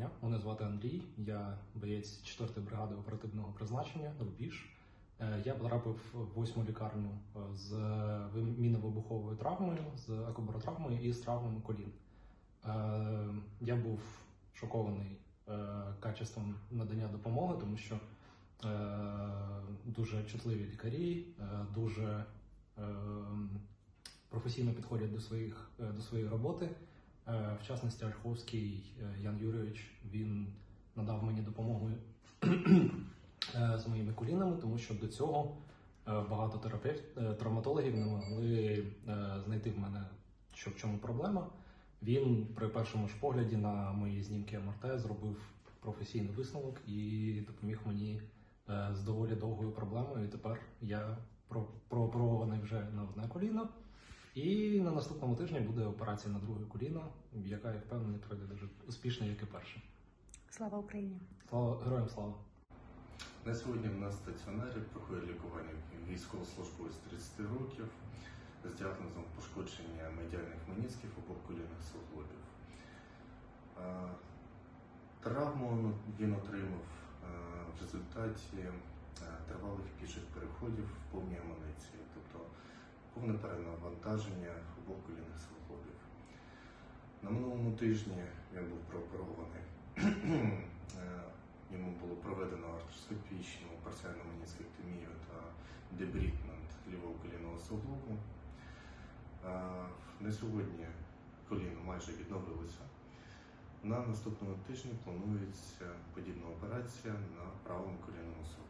дня. Мене звати Андрій. Я боєць 4-ї бригади оперативного призначення Рубіж. Е, Я потрапив в восьму лікарню е, з міновибуховою травмою, з акубаротравмою і з травмами колін. Е, Я був шокований качеством надання допомоги, тому що дуже чутливі лікарі, дуже професійно підходять до своїх до своєї роботи. Е, В частності Ольховський е, Ян Юрійович він надав мені допомогу е, з моїми колінами, тому що до цього багато терапевт, травматологів не могли знайти в мене, що в чому проблема. Він при першому ж погляді на мої знімки МРТ зробив професійний висновок і допоміг мені з доволі довгою проблемою. І тепер я про- прооперований вже на одне коліно. І на наступному тижні буде операція на друге коліно, яка я впевнений пройде дуже успішно, як і перша. Слава Україні! Слава героям слава! На сьогодні в нас стаціонарі проходить лікування військовослужбовець 30 років з діагнозом пошкодження медіальних менісків обох колінних суглобів. Травму він отримав в результаті тривалих піших переходів в повній амуніції, повне перенавантаження обох колінних суглобів. На минулому тижні він був прооперований. Е, Йому було проведено артроскопічну парціальну меніскектомію та дебрітмент лівого колінного суглобу. Е, На сьогодні коліно майже відновилося. На наступному тижні планується подібна операція на правому колінному суглобі.